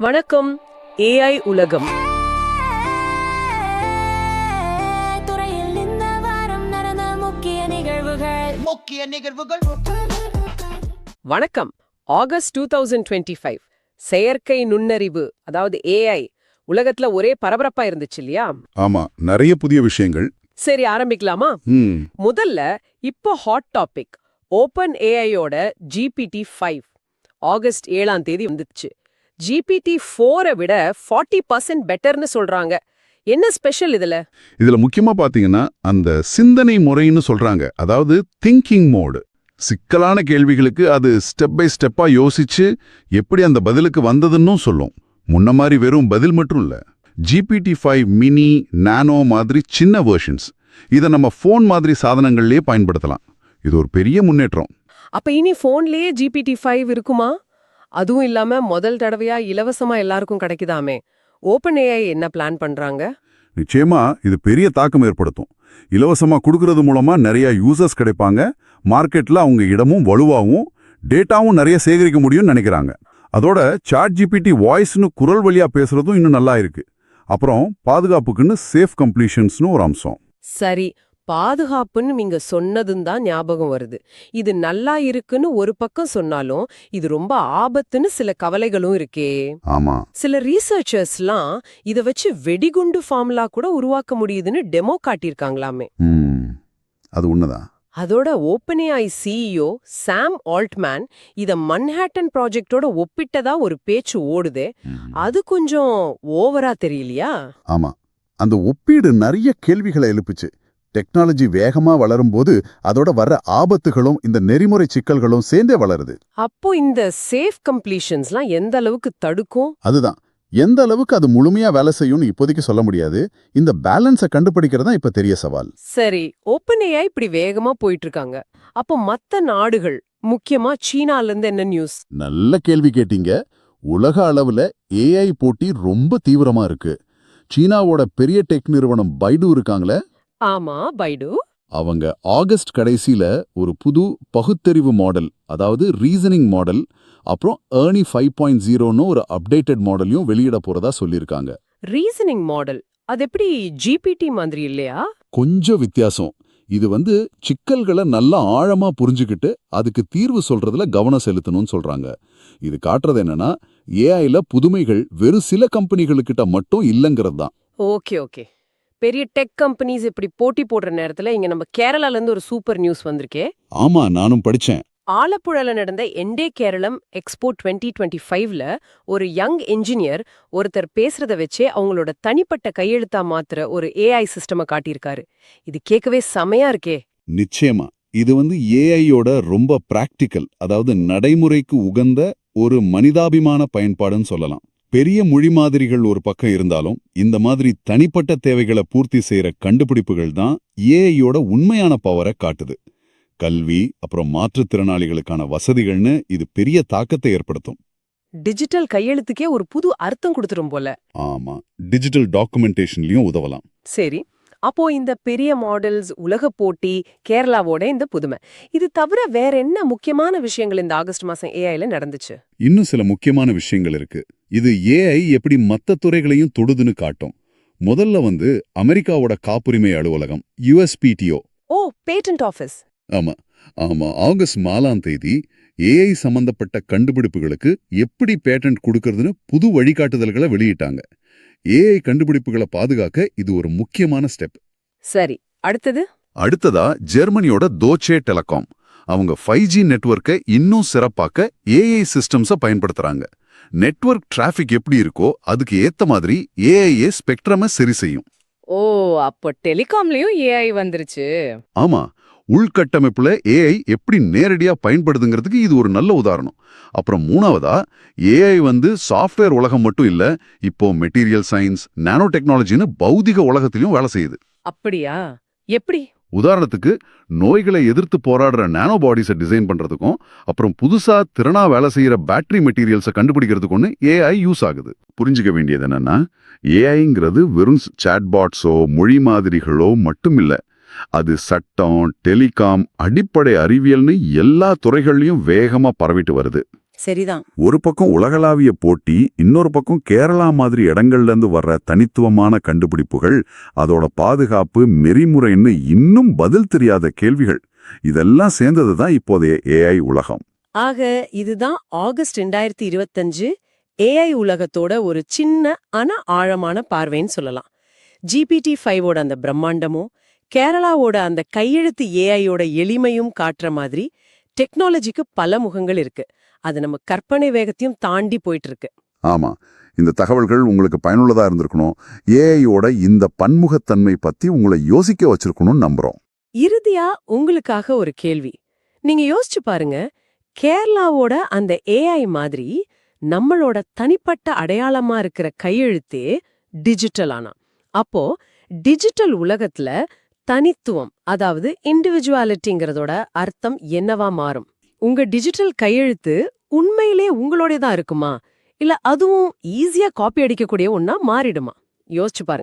வணக்கம் ஏஐ உலகம். துறையில் இந்த வாரம் நடந்த முக்கிய நிகழ்வுகள். முக்கிய நிகழ்வுகள். வணக்கம் August two thousand twenty five செயற்கை நுண்ணறிவு அதாவது ஏஐ உலகத்துல ஒரே பரபரப்பா இருந்துச்சு இல்லையா? ஆமா நிறைய புதிய விஷயங்கள். சரி ஆரம்பிக்கலாமா? ம். முதல்ல இப்போ ஹாட் டாபிக் ஓபன் ஏஐயோட ஜிபிடி ஃபைவ் ஆகஸ்ட் ஏழாம் தேதி வந்துச்சு. ஜிபிடி ஃபோரை விட ஃபார்ட்டி பர்சன்ட் பெட்டர்னு சொல்றாங்க. என்ன ஸ்பெஷல் இதுல? இதுல முக்கியமா பாத்தீங்கன்னா அந்த சிந்தனை முறைன்னு சொல்றாங்க. அதாவது திங்கிங் மோடு சிக்கலான கேள்விகளுக்கு அது ஸ்டெப் பை ஸ்டெப்பா யோசிச்சு எப்படி அந்த பதிலுக்கு வந்ததுன்னும் சொல்லும். முன்ன மாதிரி வெறும் பதில் மட்டும் இல்ல. ஜிபிடி ஃபைவ் மினி நானோ மாதிரி சின்ன வெர்ஷன்ஸ் இதை நம்ம ஃபோன் மாதிரி சாதனங்கள்லயே பயன்படுத்தலாம். இது ஒரு பெரிய முன்னேற்றம். அப்ப இனி போன்லயே ஜிபிடி ஃபைவ் இருக்குமா? அதுவும் இல்லாம முதல் தடவையா இலவசமா எல்லாருக்கும் கிடைக்குதாமே. ஓபன் ஏஐ என்ன பிளான் பண்றாங்க? நிச்சயமா இது பெரிய தாக்கம் ஏற்படுத்தும். இலவசமா கொடுக்கறது மூலமா நிறைய யூசர்ஸ் கிடைப்பாங்க. மார்க்கெட்ல அவங்க இடமும் வலுவாகவும் டேட்டாவும் நிறைய சேகரிக்க முடியும்னு நினைக்கிறாங்க. அதோட சாட் ஜிபிடி வாய்ஸ்னு குரல் வழியா பேசுறதும் இன்னும் நல்லா இருக்கு. அப்புறம் பாதுகாப்புக்குன்னு சேஃப் கம்ப்ளீஷன்ஸ்னு ஒரு அம்சம். சரி பாதுகாப்புன்னு நீங்க சொன்னதும் தான் ஞாபகம் வருது. இது நல்லா இருக்குன்னு ஒரு பக்கம் சொன்னாலும் இது ரொம்ப ஆபத்துன்னு சில கவலைகளும் இருக்கே. ஆமா. சில ரீசர்ச்சர்ஸ்லாம் இத வச்சு வெடிகுண்டு ஃபார்முலா கூட உருவாக்க முடியுதுன்னு டெமோ காட்டியிருக்காங்களாமே. அது உண்மைதான் அதோட ஓப்பன்ஏஐ சிஇஓ சாம் ஆல்ட்மேன் இத மன்ஹாட்டன் ப்ராஜெக்டோட ஒப்பிட்டதா ஒரு பேச்சு ஓடுதே. அது கொஞ்சம் ஓவரா தெரியலையா? ஆமா. அந்த ஒப்பீடு நிறைய கேள்விகளை எழுப்புச்சு. டெக்னாலஜி வேகமா வளரும்போது அதோட வர்ற ஆபத்துகளும் இந்த நெறிமுறை சிக்கல்களும் சேர்ந்தே வளருது. அப்போ இந்த சேஃப் கம்ப்ளீஷன்ஸ்லாம் எந்த அளவுக்கு தடுக்கும்? அதுதான். எந்த அளவுக்கு அது முழுமையா வேலை செய்யும்னு இப்போதைக்கு சொல்ல முடியாது. இந்த பேலன்ஸை கண்டுபிடிக்கிறது இப்ப தெரிய சவால். சரி ஓப்பன்ஏஐ இப்படி வேகமா போயிட்டு இருக்காங்க அப்போ மத்த நாடுகள் முக்கியமா சீனால இருந்து என்ன நியூஸ் நல்ல கேள்வி கேட்டீங்க. உலக அளவுல ஏஐ போட்டி ரொம்ப தீவிரமா இருக்கு. சீனாவோட பெரிய டெக் நிறுவனம் பைடு இருக்காங்களே ஆமா பைடு. அவங்க ஆகஸ்ட் கடைசியில ஒரு புது பகுத்தறிவு மாடல் அதாவது ரீசனிங் மாடல் அப்புறம் ஏர்னி ஃபைவ் பாயிண்ட் ஜீரோன்னு ஒரு அப்டேட்டட் மாடலையும் வெளியிட போறதா சொல்லியிருக்காங்க. ரீசனிங் மாடல் அது எப்படி ஜிபிடி மாதிரி இல்லையா? கொஞ்சம் வித்தியாசம். இது வந்து சிக்கல்களை நல்லா ஆழமா புரிஞ்சுக்கிட்டு அதுக்கு தீர்வு சொல்றதுல கவனம் செலுத்தணும்னு சொல்றாங்க. இது காட்டுறது என்னன்னா ஏஐல புதுமைகள் வெறும் சில கம்பெனிகளுக்கிட்ட மட்டும் இல்லைங்கிறது தான். ஓகே ஓகே பெரிய டெக் கம்பெனிஸ் இப்படி போட்டி போடுற நேரத்துல இங்க நம்ம கேரளால இருந்து ஒரு சூப்பர் நியூஸ் வந்திருக்கே. ஆமா நானும் படிச்சேன். ஆலப்புழால நடந்த Ente Keralam expo twenty twenty ஃபைவ்ல ஒரு யங் இன்ஜினியர் ஒருத்தர் பேசுறத வச்சே அவங்களோட தனிப்பட்ட கையெழுத்தா மாத்துற ஒரு ஏஐ சிஸ்டம காட்டியிருக்காரு. இது கேட்கவே செமையா இருக்கே. நிச்சயமா. இது வந்து ஏஐயோட ரொம்ப பிராக்டிக்கல் அதாவது நடைமுறைக்கு உகந்த ஒரு மனிதாபிமான பயன்பாடுன்னு சொல்லலாம். பெரிய மொழி மாதிரிகள் ஒரு பக்கம் இருந்தாலும் இந்த மாதிரி தனிப்பட்ட தேவைகளை பூர்த்தி செய்யற கண்டுபிடிப்புகள் தான் ஏஐயோட உண்மையான பவரை காட்டுது. கல்வி அப்புறம் மாற்றுத்திறனாளிகளுக்கான வசதிகள்னு இது பெரிய தாக்கத்தை ஏற்படுத்தும். டிஜிட்டல் கையெழுத்துக்கே ஒரு புது அர்த்தம் கொடுத்துரும் போல. ஆமா டிஜிட்டல் டாக்குமெண்டேஷன்லயும் உதவலாம். சரி அப்போ இந்த பெரிய மாடல்ஸ் உலக போட்டி கேரளாவோட இந்த புதுமை. இது தவிர வேற என்ன முக்கியமான விஷயங்கள் இந்த ஆகஸ்ட் மாசம் ஏஐல நடந்துச்சு? இன்னும் சில முக்கியமான விஷயங்கள் இருக்கு. இது ஏஐ எப்படி மத்த துறைகளையும் தொடுதுன்னு காட்டும். முதல்ல வந்து அமெரிக்காவோட காப்புரிமை அலுவலகம் யுஎஸ்பிடிஓ ஓ பேட்டன்ட் ஆஃபீஸ் ஆமா ஆமா ஆகஸ்ட் நாலாம் தேதி ஏஐ சம்பந்தப்பட்ட கண்டுபிடிப்புகளுக்கு எப்படி பேட்டன்ட் கொடுக்கறதுன்னு புது வழிகாட்டுதல்களை வெளியிட்டாங்க. ஏஐ கண்டுபிடிப்புகளை பாதுகாக்க இது ஒரு முக்கியமான ஸ்டெப் சரி அடுத்தது? அடுத்ததா ஜெர்மனியோட தோச்சே டெலகாம் அவங்க ஃபைவ் ஜி நெட்வொர்க்கை இன்னும் சிறப்பாக்க ஏஐ சிஸ்டம்ஸை பயன்படுத்துறாங்க. நெட்வொர்க் டிராஃபிக் எப்படி இருக்கோ அதுக்கு ஏத்த மாதிரி ஏஐஏ ஸ்பெக்ட்ரமை சரி செய்யும். ஓ அப்போ டெலிகாம்லயும் ஏஐ வந்துருச்சு. ஆமா உள்கட்டமைப்புல ஏஐ எப்படி நேரடியா பயன்படுதுங்கிறதுக்கு இது ஒரு நல்ல உதாரணம். அப்புறம் மூணாவதா ஏஐ வந்து சாஃப்ட்வேர் உலகம் மட்டும் இல்ல இப்போ மெட்டீரியல் சயின்ஸ் நானோ டெக்னாலஜின்னு பௌதிக உலகத்திலும் வேலை செய்யுது. அப்படியா? எப்படி? உதாரணத்துக்கு நோய்களை எதிர்த்து போராடுற நானோ பாடிஸை டிசைன் பண்றதுக்கும் அப்புறம் புதுசா திறனா வேலை செய்யற பேட்டரி மெட்டீரியல்ஸை கண்டுபிடிக்கிறதுக்கு ஏஐ யூஸ் ஆகுது. புரிஞ்சுக்க வேண்டியது என்னன்னா ஏஐங்கிறது வெறும் சாட்பாட்ஸோ மொழி மாதிரிகளோ மட்டும் இல்ல அது சட்டம் டெலிகாம் அடிப்படை அறிவியல்னு எல்லா துறைகள்லயும் வேகமா பரவிட்டு வருது. சரிதான். ஒரு பக்கம் உலகளாவிய போட்டி இன்னொரு பக்கம் கேரளா மாதிரி இடங்கள்ல இருந்து வர்ற தனித்துவமான கண்டுபிடிப்புகள் அதோட பாதுகாப்பு நெறிமுறைன்னு இன்னும் பதில் தெரியாத கேள்விகள். இதெல்லாம் சேர்ந்தது தான் இப்போதைய ஏஐ உலகம். ஆக இதுதான் ஆகஸ்ட் ரெண்டாயிரத்தி இருபத்தஞ்சு ஏஐ உலகத்தோட ஒரு சின்ன ஆனா ஆழமான பார்வைன்னு சொல்லலாம். ஜிபிடி ஃபைவோட அந்த பிரம்மாண்டமும் கேரளாவோட அந்த கையெழுத்து ஏஐயோட எளிமையும் காட்டுற மாதிரி டெக்னாலஜிக்கு பல முகங்கள் இருக்கு. அது நம்ம கற்பனை வேகத்தையும் தாண்டி போயிட்டு இருக்கு ஆமா. இந்த தகவல்கள் உங்களுக்கு பயனுள்ளதா இருந்திருக்கணும். ஏஐயோட இந்த பன்முகத்தன்மை பத்தி உங்களை யோசிக்க வச்சிருக்கணும்னு நம்புறோம். இறுதியா உங்களுக்காக ஒரு கேள்வி. நீங்க யோசிச்சு பாருங்க. கேரளாவோட அந்த ஏஐ மாதிரி நம்மளோட தனிப்பட்ட அடையாளமா இருக்கிற கையெழுத்தே டிஜிட்டல் ஆனா. அப்போ டிஜிட்டல் உலகத்துல தனித்துவம் அதாவது இண்டிவிஜுவாலிட்டிங்கிறதோட அர்த்தம் என்னவா மாறும்? உங்க டிஜிட்டல் கையெழுத்து உண்மையிலே உங்களோட தான் இருக்குமா? இல்ல அதுவும் ஈஸியா காப்பி அடிக்கக்கூடிய ஒன்னா மாறிடுமா? யோசிச்சு பாருங்க.